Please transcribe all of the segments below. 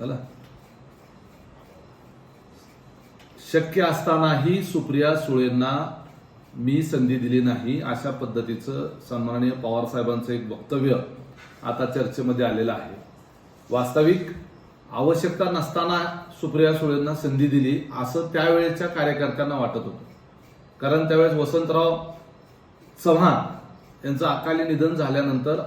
झालं शक्य असतानाही सुप्रिया सुळेंना मी संधी दिली नाही अशा पद्धतीचं सन्माननीय पवार साहेबांचं एक वक्तव्य आता चर्चेमध्ये आलेलं आहे. वास्तविक आवश्यकता नसताना सुप्रिया सुळेंना संधी दिली असं त्यावेळेच्या कार्यकर्त्यांना वाटत होतं. कारण त्यावेळेस वसंतराव चव्हाण यांचं अकाली निधन झाल्यानंतर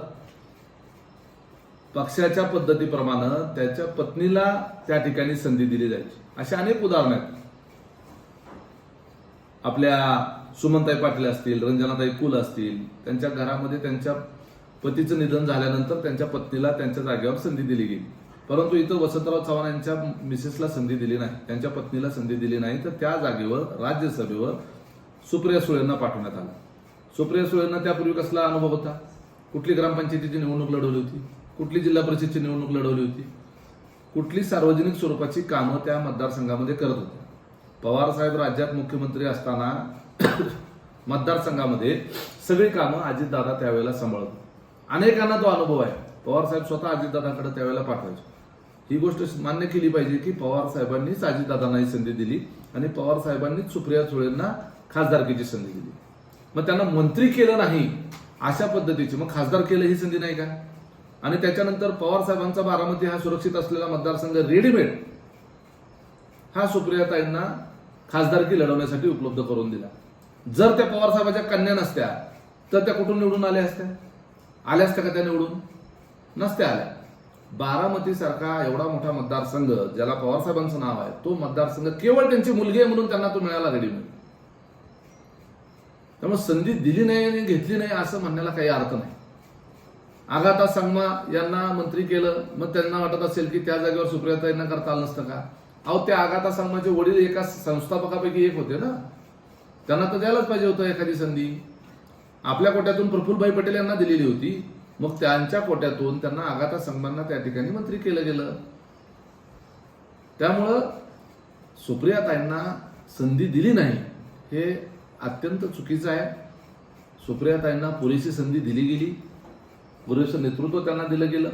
पक्षाच्या पद्धतीप्रमाणे त्याच्या पत्नीला त्या ठिकाणी संधी दिली जायची. अशा अनेक उदाहरणं आहेत. आपल्या सुमनताई पाटील असतील रंजनाताई कुल असतील त्यांच्या घरामध्ये त्यांच्या पतीचं निधन झाल्यानंतर त्यांच्या पत्नीला त्यांच्या जागेवर संधी दिली गेली. परंतु इथं वसंतराव चव्हाण यांच्या मिसेसला संधी दिली नाही. त्यांच्या पत्नीला संधी दिली नाही. तर त्या जागेवर राज्यसभेवर सुप्रिया सुळेंना पाठवण्यात आलं. सुप्रिया सुळेंना त्यापूर्वी कसला अनुभव होता? कुठली ग्रामपंचायतीची निवडणूक लढवली होती? कुठली जिल्हा परिषदची निवडणूक लढवली होती? कुठली सार्वजनिक स्वरूपाची कामं त्या मतदारसंघामध्ये करत होत्या पवार साहेब राज्यात मुख्यमंत्री असताना मतदारसंघामध्ये सगळी कामं अजितदादा त्यावेळेला सांभाळत होते. अनेकांना तो अनुभव आहे. पवार साहेब स्वतः अजितदादाकडे त्यावेळेला पाठवायचे. ही गोष्ट मान्य केली पाहिजे की पवार साहेबांनीच अजितदादांना ही संधी दिली आणि पवार साहेबांनीच सुप्रिया सुळेंना खासदारकीची संधी दिली. मग त्यांना मंत्री केलं नाही अशा पद्धतीची मग खासदार केलं ही संधी नाही का? आणि त्याच्यानंतर पवार साहेबांचा बारामती हा सुरक्षित असलेला मतदारसंघ रेडीमेड हा सुप्रियाताईंना खासदारकी लढवण्यासाठी उपलब्ध करून दिला. जर त्या पवार साहेबाच्या कन्या नसत्या तर त्या कुठून निवडून आल्या असत्या? आल्या असत्या का त्या निवडून? नसत्या आल्या. बारामती सारखा एवढा मोठा मतदारसंघ ज्याला पवार साहेबांचं नाव आहे तो मतदारसंघ केवळ त्यांची मुलगी आहे म्हणून त्यांना तो मिळाला रेडीमेड. त्यामुळे संधी दिली नाही आणि घेतली नाही असं म्हणण्याला काही अर्थ नाही. आगाता संगमा यांना मंत्री केलं मग त्यांना वाटत असेल की त्या जागेवर सुप्रियाताईंना करता आलं नसतं का? अहो त्या आगाता संगमाचे वडील एका संस्थापकापैकी एक होते ना? त्यांना तर द्यायलाच पाहिजे होतं एखादी संधी. आपल्या कोट्यातून प्रफुल्लभाई पटेल यांना दिलेली होती. मग त्यांच्या कोट्यातून त्यांना आगाता संगमांना त्या ठिकाणी मंत्री केलं गेलं. त्यामुळं सुप्रियाताईंना संधी दिली नाही हे अत्यंत चुकीचं आहे. सुप्रियाताईंना पुरेशी संधी दिली गेली. पुरेसं नेतृत्व त्यांना दिलं गेलं.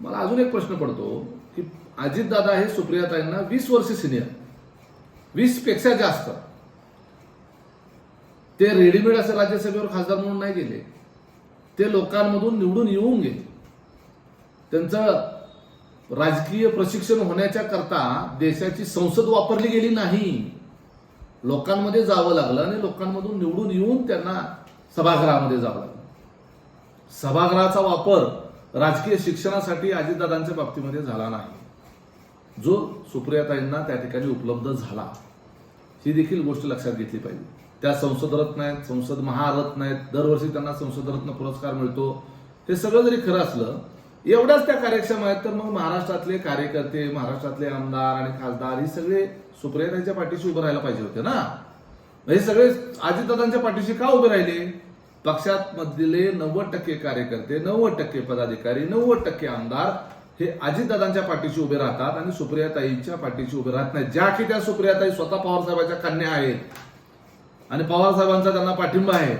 मला अजून एक प्रश्न पडतो की अजितदादा हे सुप्रियाताईंना वीस वर्ष सिनियर वीसपेक्षा जास्त. ते रेडीमेड असं राज्यसभेवर खासदार म्हणून नाही गेले. ते लोकांमधून निवडून येऊन गेले. त्यांचं राजकीय प्रशिक्षण होण्याच्या करता देशाची संसद वापरली गेली नाही. लोकांमध्ये जावं लागलं आणि लोकांमधून निवडून येऊन त्यांना सभागृहामध्ये जावं लागलं. सभागृहाचा वापर राजकीय शिक्षणासाठी अजितदादांच्या बाबतीमध्ये झाला नाही. जो सुप्रियाताईंना त्या ठिकाणी उपलब्ध झाला ही देखील गोष्ट लक्षात घेतली पाहिजे. त्या संसदरत्न आहेत संसद महारत्न आहेत दरवर्षी त्यांना संसद रत्न पुरस्कार मिळतो. हे सगळं जरी खरं असलं एवढ्याच त्या कार्यक्षम आहेत तर मग महाराष्ट्रातले कार्यकर्ते महाराष्ट्रातले आमदार आणि खासदार हे सगळे सुप्रियाताईंच्या पाठीशी उभे राहायला पाहिजे होते ना? हे सगळे अजितदादांच्या पाठीशी का उभे राहिले? पक्षातमधले नव्वद टक्के कार्यकर्ते नव्वद टक्के पदाधिकारी नव्वद टक्के आमदार हे अजितदादांच्या पाठीशी उभे राहतात आणि सुप्रियाताईंच्या पाठीशी उभे राहत नाही ज्या की त्या सुप्रियाताई स्वतः पवारसाहेबांच्या कन्या आहेत आणि पवारसाहेबांचा त्यांना पाठिंबा आहे.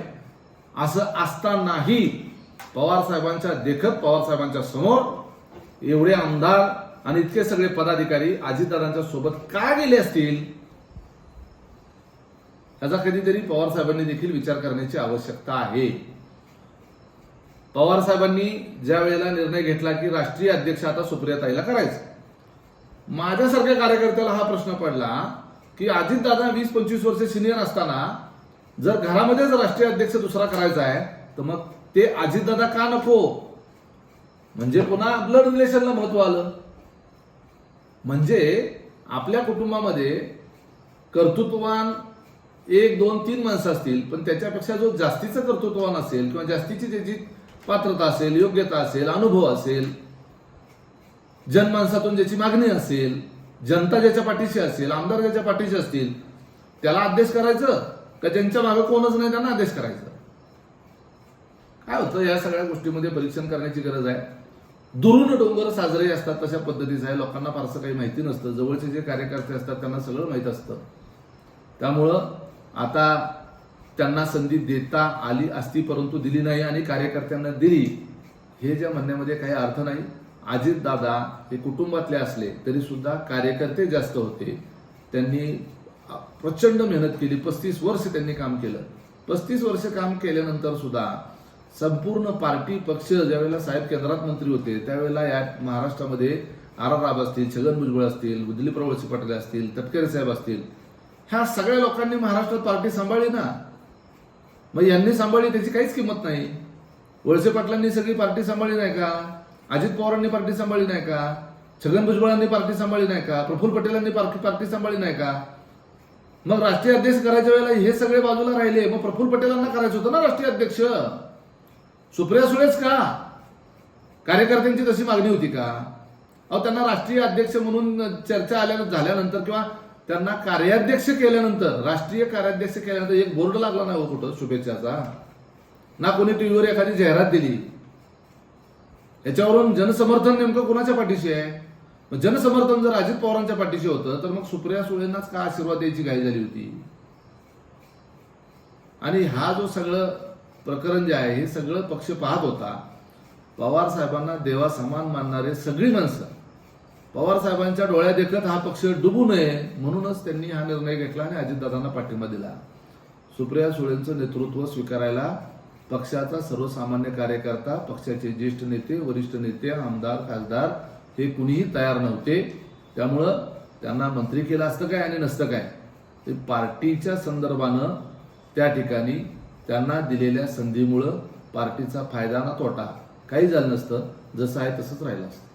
असं असतानाही पवारसाहेबांच्या देखत पवारसाहेबांच्या समोर एवढे आमदार आणि इतके सगळे पदाधिकारी अजितदादांच्या सोबत का गेले असतील? याचा कधीतरी पवार साहेबांनी देखील विचार करण्याची आवश्यकता आहे. पवार साहेबांनी ज्या वेळेला निर्णय घेतला की राष्ट्रीय अध्यक्ष आता सुप्रियाताईला करायचं. माझ्यासारख्या कार्यकर्त्याला हा प्रश्न पडला की अजितदादा वीस पंचवीस वर्ष सिनियर असताना जर घरामध्येच राष्ट्रीय अध्यक्ष दुसरा करायचा आहे तर मग ते अजितदादा का नको? म्हणजे पुन्हा ब्लड रिलेशनला महत्त्व आलं. म्हणजे आपल्या कुटुंबामध्ये कर्तृत्ववान एक दोन तीन माणसं असतील पण त्याच्यापेक्षा जो जास्तीचं कर्तृत्ववान असेल किंवा जास्तीची त्याची पात्रता असेल योग्यता असेल अनुभव असेल जनमानसातून ज्याची मागणी असेल जनता ज्याच्या पाठीशी असेल आमदार ज्याच्या पाठीशी असतील त्याला अध्यक्ष करायचं? का ज्यांच्या मागे कोणच नाही त्यांना अध्यक्ष करायचं? काय होतं? या सगळ्या गोष्टीमध्ये परीक्षण करण्याची गरज आहे. दुरून डोंगर साजरे असतात तशा पद्धतीचं आहे. लोकांना फारसं काही माहिती नसतं. जवळचे जे कार्यकर्ते असतात त्यांना सगळं माहीत असतं. त्यामुळं आता त्यांना संधी देता आली असती परंतु दिली नाही आणि कार्यकर्त्यांना दिली हे ज्या म्हणण्यामध्ये काही अर्थ नाही. अजितदादा हे कुटुंबातले असले तरी सुद्धा कार्यकर्ते जास्त होते. त्यांनी प्रचंड मेहनत केली पस्तीस वर्ष त्यांनी काम केलं. पस्तीस वर्ष काम केल्यानंतर सुद्धा संपूर्ण पार्टी पक्ष ज्यावेळेला साहेब केंद्रात मंत्री होते त्यावेळेला या महाराष्ट्रामध्ये आर आर राब असतील छगन भुजबळ असतील दिलीप वळसे पाटील असतील तटकरे साहेब असतील ह्या सगळ्या लोकांनी महाराष्ट्रात पार्टी सांभाळली ना. मग यांनी सांभाळली त्याची काहीच किंमत नाही. वळसे पाटलांनी सगळी पार्टी सांभाळली नाही का? अजित पवारांनी पार्टी सांभाळली नाही का? छगन भुजबळांनी पार्टी सांभाळली नाही का? प्रफुल्ल पटेलांनी पार्टी पार्टी सांभाळली नाही का? मग राष्ट्रीय अध्यक्ष करायच्या वेळेला हे सगळे बाजूला राहिले. मग प्रफुल्ल पटेलांना करायचं होतं ना राष्ट्रीय अध्यक्ष? सुप्रिया सुळेच का? कार्यकर्त्यांची तशी मागणी होती का? अहो त्यांना राष्ट्रीय अध्यक्ष म्हणून चर्चा आल्या झाल्यानंतर किंवा त्यांना कार्याध्यक्ष केल्यानंतर राष्ट्रीय कार्याध्यक्ष केल्यानंतर एक बोर्ड लागला नाही हो कुठं शुभेच्छाचा? ना कोणी टीव्हीवर एखादी जाहिरात दिली. याच्यावरून जनसमर्थन नेमकं कोणाच्या पाठीशी आहे? जनसमर्थन जर अजित पवारांच्या पाठीशी होतं तर मग सुप्रिया सुळेंनाच का आशीर्वाद द्यायची घाई झाली होती? आणि हा जो सगळं प्रकरण जे आहे हे सगळं पक्ष पाहत होता. पवार साहेबांना देवा समान मानणारे सगळी माणसं पवार साहेबांच्या डोळ्या देखत हा पक्ष डुबू नये म्हणूनच त्यांनी हा निर्णय घेतला आणि अजितदादांना पाठिंबा दिला. सुप्रिया सुळेंचं नेतृत्व स्वीकारायला पक्षाचा सर्वसामान्य कार्यकर्ता पक्षाचे ज्येष्ठ नेते वरिष्ठ नेते आमदार खासदार हे कुणीही तयार नव्हते. त्यामुळं त्यांना मंत्री केलं असतं काय आणि नसतं काय ते पार्टीच्या संदर्भानं त्या ठिकाणी त्यांना दिलेल्या संधीमुळं पार्टीचा फायदा ना तोटा. काही झालं नसतं जसं आहे तसंच राहिलं असतं.